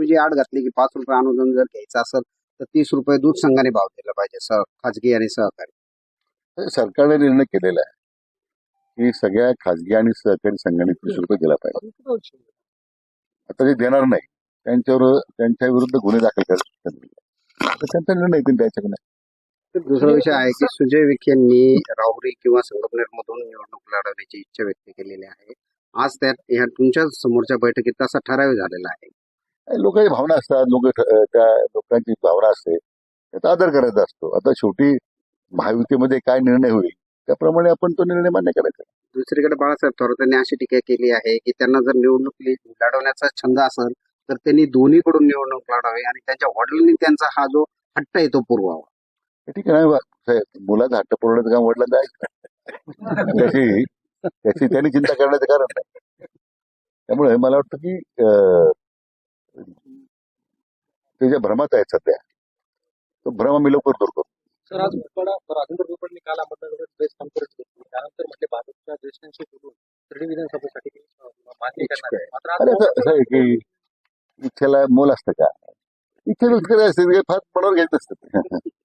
तुम्ही जी आड घातली की पाच रुपये अनुदान जर घ्यायचं असेल तर तीस रुपये दूध संघाने भाव दिला पाहिजे सह खाजगी आणि सहकारी. सरकारने निर्णय केलेला आहे की सगळ्या खाजगी आणि सहकारी संघाने तीस रुपये दिला पाहिजे. आता जे देणार नाही. त्यांच्यावर त्यांच्या विरुद्ध गुन्हे दाखल करायचे तर त्यांचा निर्णय त्याच्याकडे दुसरा विषय आहे की सुजय विखे यांनी राहुरी किंवा संगमनेर मधून निवडणूक लढवण्याची इच्छा व्यक्त केलेली आहे. आज त्या ह्या तुमच्या समोरच्या बैठकीत तसा ठराव झालेला आहे. लोकांची भावना असतात लोक त्या लोकांची भावना असते त्याचा आदर करायचा असतो. आता शेवटी महायुतीमध्ये काय निर्णय होईल त्याप्रमाणे आपण तो निर्णय मान्य करायचा. दुसरीकडे बाळासाहेब थोरातांनी अशी टीका केली आहे की त्यांना जर निवडणूक लढवण्याचा छंद असेल तर त्यांनी दोन्हीकडून निवडणूक लढावी आणि त्यांच्या वडिलांनी त्यांचा हा जो हट्ट आहे तो पुरवावा. ठीक आहे साहेब, मुलाचा हट्ट पुरवण्याचं काम वडिलांचं आहे. त्याची त्याची त्यांनी चिंता करण्याचं कारण नाही. त्यामुळे मला वाटतं की अं, ते ज्या भ्रमात आहेत सध्या. तो भ्रम आम्ही लवकर दूर करू सर आज राजेंद्र रुपडनी काल अहमदनगर प्रेस कॉन्फरन्स घेतली त्यानंतर म्हटले भाजपच्या ज्येष्ठांशी बोलून विधानसभेसाठी मागणी करणार. मात्र आज अरे असं असं आहे की इच्छेला मोल असतं का? इच्छेला उत्तर असते ते फार मनावर घेत असतात.